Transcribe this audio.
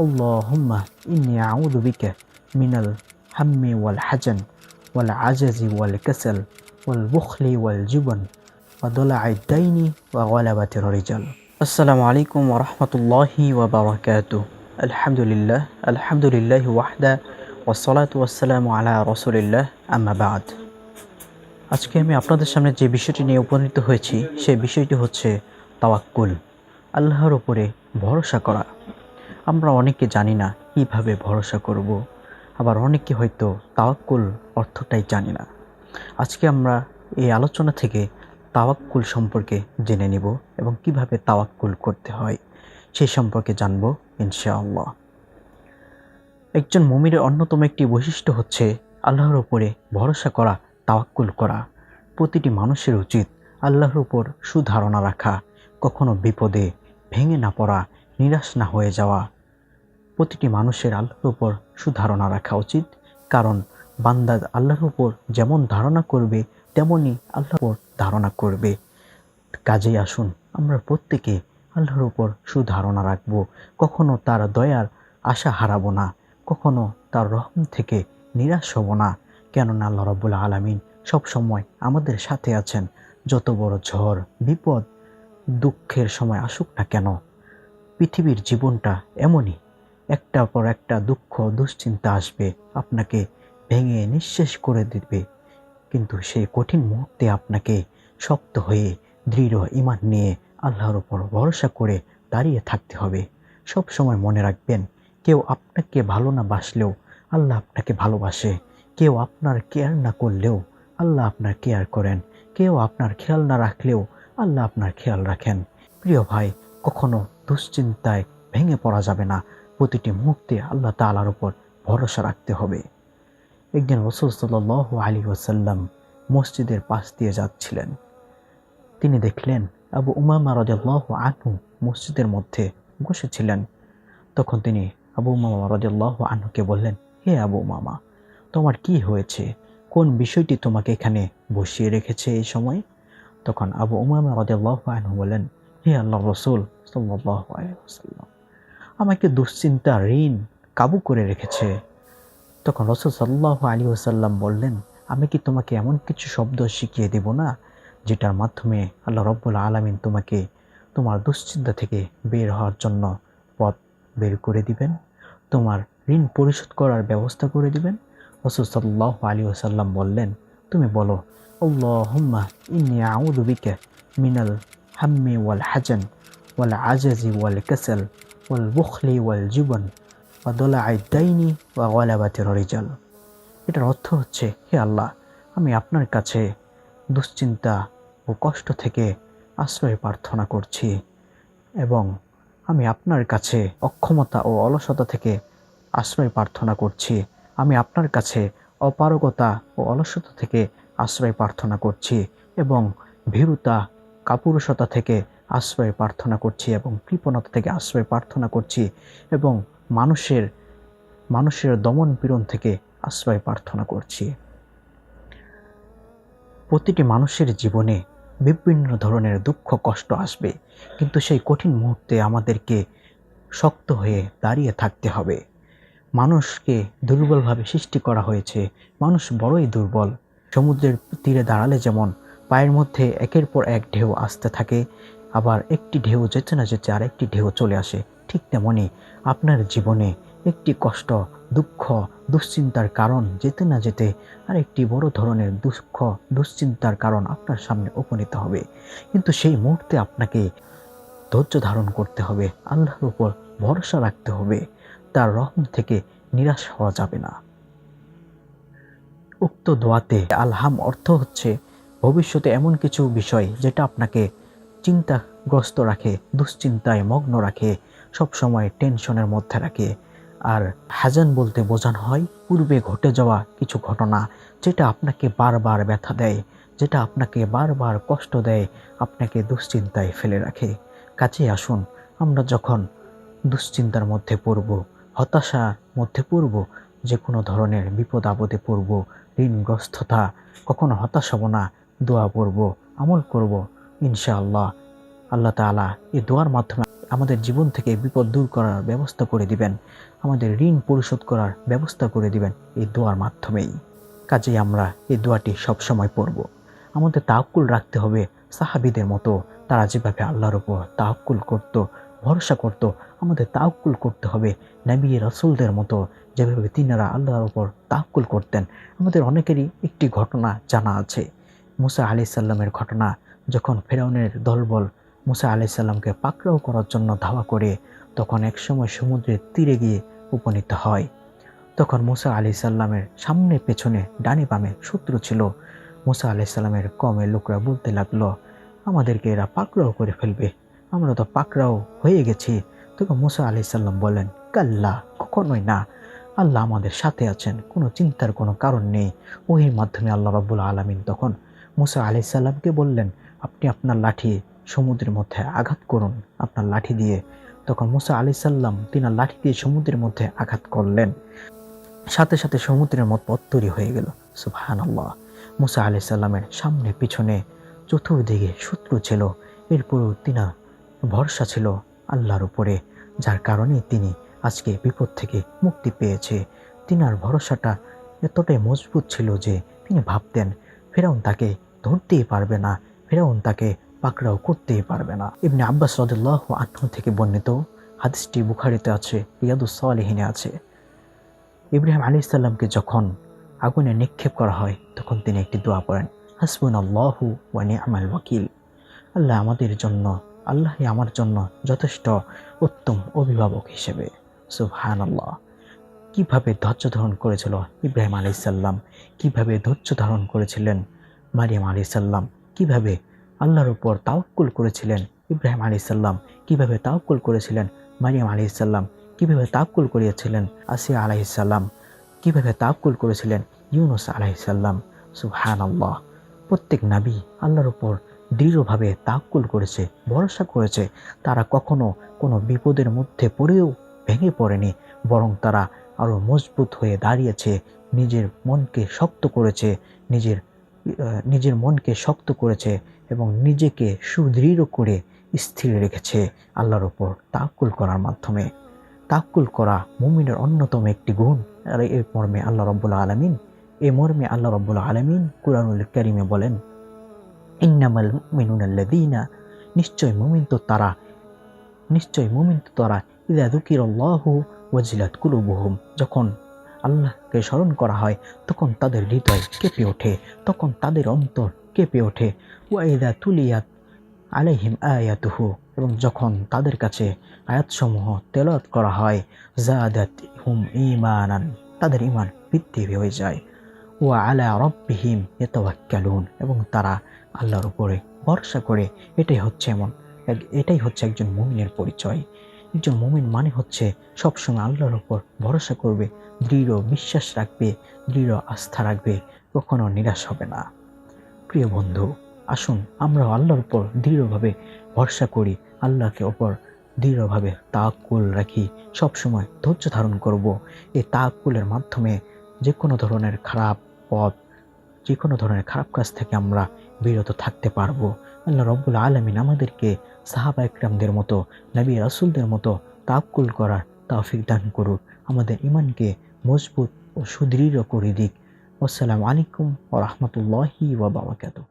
اللهم إني أعوذ بك من الهم والحزن والعجز والكسل والبخل والجبن وضلع الدين وغلبة الرجال السلام عليكم ورحمة الله وبركاته الحمد لله الحمد لله وحده والصلاة والسلام على رسول الله أما بعد আজকে আমি আপনাদের সামনে যে বিষয়টি নিয়ে উপনীত হয়েছি সেই বিষয়টি হচ্ছে তাওয়াক্কুল আল্লাহর উপরে ভরসা করা আমরা অনেকে জানি না কীভাবে ভরসা করব। আবার অনেকে হয়তো তাওয়াক্কুল অর্থটাই জানি না। আজকে আমরা এই আলোচনা থেকে তাওয়াক্কুল সম্পর্কে জেনে নিব এবং কীভাবে তাওয়াক্কুল করতে হয় সেই সম্পর্কে জানব ইনশাআল্লাহ। একজন মুমিরের অন্যতম একটি বৈশিষ্ট্য হচ্ছে আল্লাহর উপরে ভরসা করা, তাওয়াক্কুল করা। প্রতিটি মানুষের উচিত আল্লাহর উপর সুধারণা রাখা, কখনো বিপদে ভেঙে না পড়া, নিরাশ না হয়ে যাওয়া প্রতিটি মানুষের আল্লাহর উপর সুধারণা রাখা উচিত, কারণ বান্দা আল্লাহর উপর যেমন ধারণা করবে তেমনই আল্লাহর উপর ধারণা করবে। কাজেই আসুন, আমরা প্রত্যেকে আল্লাহর উপর সুধারণা রাখব। কখনো তার দয়ার আশা হারাবো না, কখনো তার রহম থেকে নিরাশ হব না, কেননা আল্লাহ রব্বুল আলমিন সবসময় আমাদের সাথে আছেন। যত বড় ঝড়, বিপদ, দুঃখের সময় আসুক না কেন, পৃথিবীর জীবনটা এমনই। একটার পর একটা দুঃখ, দুশ্চিন্তা আসবে, আপনাকে ভেঙে নিঃশেষ করে দিবে। কিন্তু সেই কঠিন মুহূর্তে আপনাকে শক্ত হয়ে, দৃঢ় ইমান নিয়ে আল্লাহর উপর ভরসা করে দাঁড়িয়ে থাকতে হবে। সব সময় মনে রাখবেন, কেউ আপনাকে ভালো না বাসলেও আল্লাহ আপনাকে ভালোবাসে। কেউ আপনার কেয়ার না করলেও আল্লাহ আপনার কেয়ার করেন। কেউ আপনার খেয়াল না রাখলেও আল্লাহ আপনার খেয়াল রাখেন। প্রিয় ভাই, কখনো দুশ্চিন্তায় ভেঙে পড়া যাবে না। প্রতিটি মুহূর্তে আল্লাহ তালার উপর ভরসা রাখতে হবে। একদিন রসুল সাল আলী ওসাল্লাম মসজিদের পাশ দিয়ে যাচ্ছিলেন। তিনি দেখলেন আবু উমামা রাজাল্লাহ আনহু মসজিদের মধ্যে বসেছিলেন। তখন তিনি আবু উমামা রাজাল্লাহ আনহুকে বললেন, হে আবু উমামা, তোমার কি হয়েছে? কোন বিষয়টি তোমাকে এখানে বসিয়ে রেখেছে এই সময়? তখন আবু উমামা রাজাল্লাহ আনহু বলেন হে আল্লাহ রসুল সাল্লাহ আলাইসাল্লাম আমাকে দুশ্চিন্তা, ঋণ কাবু করে রেখেছে। তখন রসুল সাল্লাহ আলী ওসাল্লাম বললেন, আমি কি তোমাকে এমন কিছু শব্দ শিখিয়ে দেব না, যেটার মাধ্যমে আল্লাহ রব্বুল আলমিন তোমাকে তোমার দুশ্চিন্তা থেকে বের হওয়ার জন্য পথ বের করে দিবেন, তোমার ঋণ পরিশোধ করার ব্যবস্থা করে দিবেন? রসুল সাল্লাহ আলী ওসাল্লাম বললেন, তুমি বলো, আল্লাহুম্মা ইন্নি আউযু মিনাল হাম্মি ওয়াল হাজান ওয়াল আজাজি ওয়াল কাসাল। ওয়া দোলাআই দাইনি ওয়া গলাবাতির রিজাল এটার অর্থ হচ্ছে, হে আল্লাহ, আমি আপনার কাছে দুশ্চিন্তা ও কষ্ট থেকে আশ্রয় প্রার্থনা করছি এবং আমি আপনার কাছে অক্ষমতা ও অলসতা থেকে আশ্রয় প্রার্থনা করছি। আমি আপনার কাছে অপারগতা ও অলসতা থেকে আশ্রয় প্রার্থনা করছি এবং ভীরুতা, কাপুরুষতা থেকে আশ্রয় প্রার্থনা করছি এবং কৃপণতা থেকে আশ্রয় প্রার্থনা করছি এবং মানুষের মানুষের দমন পীড়ন থেকে আশ্রয় প্রার্থনা করছি। প্রতিটি মানুষের জীবনে বিভিন্ন ধরনের দুঃখ, কষ্ট আসবে, কিন্তু সেই কঠিন মুহূর্তে আমাদেরকে শক্ত হয়ে দাঁড়িয়ে থাকতে হবে। মানুষকে দুর্বলভাবে সৃষ্টি করা হয়েছে। মানুষ বড়ই দুর্বল। সমুদ্রের তীরে দাঁড়ালে যেমন পায়ের মধ্যে একের পর এক ঢেউ আসতে থাকে আবার একটি ঢেউ যেতে না যেতে আর একটি ঢেউ চলে আসে। ঠিক তেমনই আপনার জীবনে একটি কষ্ট, দুঃখ, দুশ্চিন্তার কারণ যেতে না যেতে আর একটি বড় ধরনের দুঃখ, দুশ্চিন্তার কারণ আপনার সামনে উপনীত হবে। কিন্তু সেই মুহূর্তে আপনাকে ধৈর্য ধারণ করতে হবে, আল্লাহর উপর ভরসা রাখতে হবে। তার রহম থেকে নিরাশ হওয়া যাবে না। উক্ত দোয়াতে আলহাম অর্থ হচ্ছে, ভবিষ্যতে এমন কিছু বিষয় যেটা আপনাকে চিন্তাগ্রস্ত রাখে, দুশ্চিন্তায় মগ্ন রাখে সবসময় টেনশনের মধ্যে রাখে। আর হাজান বলতে বোঝানো হয়, পূর্বে ঘটে যাওয়া কিছু ঘটনা, যেটা আপনাকে বারবার ব্যথা দেয়, যেটা আপনাকে বারবার কষ্ট দেয়, আপনাকে দুশ্চিন্তায় ফেলে রাখে। কাছে আসুন, আমরা যখন দুশ্চিন্তার মধ্যে পড়ব, হতাশার মধ্যে পড়ব যে কোনো ধরনের বিপদ আপদে পড়ব, ঋণগ্রস্ততা, কখনো হতাশ হব না, দোয়া পড়ব, আমল করব ইনশাআল্লাহ। আল্লাহ তালা এই দোয়ার মাধ্যমে আমাদের জীবন থেকে বিপদ দূর করার ব্যবস্থা করে দিবেন। আমাদের ঋণ পরিশোধ করার ব্যবস্থা করে দিবেন এই দোয়ার মাধ্যমেই। কাজেই আমরা এই দোয়াটি সবসময় পড়ব। আমাদের তাওকুল রাখতে হবে সাহাবিদের মতো। তারা যেভাবে আল্লাহর উপর তাওকুল করত, ভরসা করত, আমাদের তাওকুল করতে হবে। নবী রসুলদের মতো যেভাবে তিনারা আল্লাহর ওপর তাওকুল করতেন, আমাদের অনেকেরই একটি ঘটনা জানা আছে। মুসা আলি সাল্লামের ঘটনা যখন ফেরাউনের দলবল মুসা আলি সাল্লামকে পাকড়াও করার জন্য ধাওয়া করে তখন একসময় সমুদ্রের তীরে গিয়ে উপনীত হয়। তখন মুসা আলি সাল্লামের সামনে পেছনে ডানে বামে শত্রু ছিল। মুসা আলি সাল্লামের কমে লোকরা বলতে লাগল, আমাদেরকে এরা পাকড়াও করে ফেলবে। আমরা তো পাকড়াও হয়ে গেছি। তখন মুসা আলি সাল্লাম বলেন কাল্লা, কখনোই না। আল্লাহ আমাদের সাথে আছেন, কোনো চিন্তার কোনো কারণ নেই। ওহির মাধ্যমে আল্লাহ রাবুল আলমিন তখন মুসা আলি সাল্লামকে বললেন আপনি আপনার লাঠি সমুদ্রের মধ্যে আঘাত করুন, আপনার লাঠি দিয়ে। তখন মুসা আলি সাল্লাম তিনার লাঠি দিয়ে সমুদ্রের মধ্যে আঘাত করলেন। সাথে সাথে সমুদ্রের মত পথ তৈরি হয়ে গেল। সুবহান আল্লাহ মুসা আলি সাল্লামের সামনে পিছনে চতুর্দিকে শত্রু ছিল, এরপরও তিনা ভরসা ছিল আল্লাহর উপরে, যার কারণে তিনি আজকে বিপদ থেকে মুক্তি পেয়েছে। তিনার ভরসাটা এতটাই মজবুত ছিল যে তিনি ভাবতেন, ফেরাউন তাকে ধরতেই পারবে না। ফেরাউন তাকে পাকড়াও করতেই পারবে না। এমনি আব্বাস রদুল্লাহ আত্ম থেকে বর্ণিত হাদিসটি বুখারিতে আছে, রিয়াদুস সালেহিনে আছে। ইব্রাহিম আলী ইসাল্লামকে যখন আগুনে নিক্ষেপ করা হয়, তখন তিনি একটি দোয়া পড়েন হাসবুন আল্লাহু ওয়ানি আমাল ওয়াকিল। আল্লাহ আমাদের জন্য, আল্লাহ আমার জন্য যথেষ্ট উত্তম অভিভাবক হিসেবে। সুবহান আল্লাহ কীভাবে ধৈর্য ধারণ করেছিল ইব্রাহিম আলী সাল্লাম কীভাবে ধৈর্য ধারণ করেছিলেন মারিয়াম আলী সাল্লাম কীভাবে আল্লাহর উপর তাওকুল করেছিলেন ইব্রাহিম আলী সাল্লাম কীভাবে তাওকুল করেছিলেন মারিয়াম আলী সাল্লাম কীভাবে তাওকুল করিয়েছিলেন আসিয়া আলাইসাল্লাম কীভাবে তাওকুল করেছিলেন ইউনুস আলাইসাল্লাম সুবহান আল্লাহ প্রত্যেক নাবী আল্লাহর উপর দৃঢ়ভাবে তাক্কুল করেছে, ভরসা করেছে। তারা কখনো কোনো বিপদের মধ্যে পড়েও ভেঙে পড়েনি, বরং তারা আরও মজবুত হয়ে দাঁড়িয়েছে, নিজের মনকে শক্ত করেছে, নিজের নিজের মনকে শক্ত করেছে এবং নিজেকে সুদৃঢ় করে স্থির রেখেছে আল্লাহর ওপর তাক্কুল করার মাধ্যমে। তাক্কুল করা মুমিনের অন্যতম একটি গুণ। আর এই মর্মে আল্লাহ রব্বুল আলমিন, এ মর্মে আল্লাহ রব্বুল আলমিন কুরআনুল করিমে বলেন, ইন্নামাল মিনুনাল্লাদিনা নিশ্চয় মুমিন তো তারা, নিশ্চয় মুমিন তো তারা ইদা দুকির ওয়াজিলাত কুলুবুহুম যখন আল্লাহকে স্মরণ করা হয়, তখন তাদের হৃদয় কেঁপে ওঠে, তখন তাদের অন্তর কেঁপে ওঠে। ওয়াইদা তুলিয়াত আলাইহিম আয়াতুহু, এবং যখন তাদের কাছে আয়াতসমূহ তেলত করা হয় জাদাত হুম ইমানান তাদের ইমান বৃদ্ধি হয়ে যায়। ও আলা রব্বিহিম এতওয়াক্কালুন এবং তারা আল্লাহর উপরে ভরসা করে, এটাই হচ্ছে এমন, এটাই হচ্ছে একজন মুমিনের পরিচয়। একজন মুমিন মানে হচ্ছে সবসময় আল্লাহর উপর ভরসা করবে, দৃঢ় বিশ্বাস রাখবে, দৃঢ় আস্থা রাখবে, কখনো নিরাশ হবে না। প্রিয় বন্ধু, আসুন আমরা আল্লাহর উপর দৃঢ়ভাবে ভরসা করি, আল্লাহকে ওপর দৃঢ়ভাবে তাকুল রাখি, সবসময় ধৈর্য ধারণ করব। এই তাকুলের মাধ্যমে যে কোনো ধরনের খারাপ পথ যে কোনো ধরনের খারাপ কাজ থেকে আমরা বিরত থাকতে পারব। আল্লাহ রব্বুল আলমিন আমাদেরকে সাহাবা একরামদের মতো, নবী রাসুলদের মতো তাকুল করার তাফিক দান করুক। আমাদের ইমানকে মজবুত ও সুদৃঢ় করে দিক। আসসালামু আলাইকুম ও রহমতুল্লাহি বাবা বারাকাতুহু।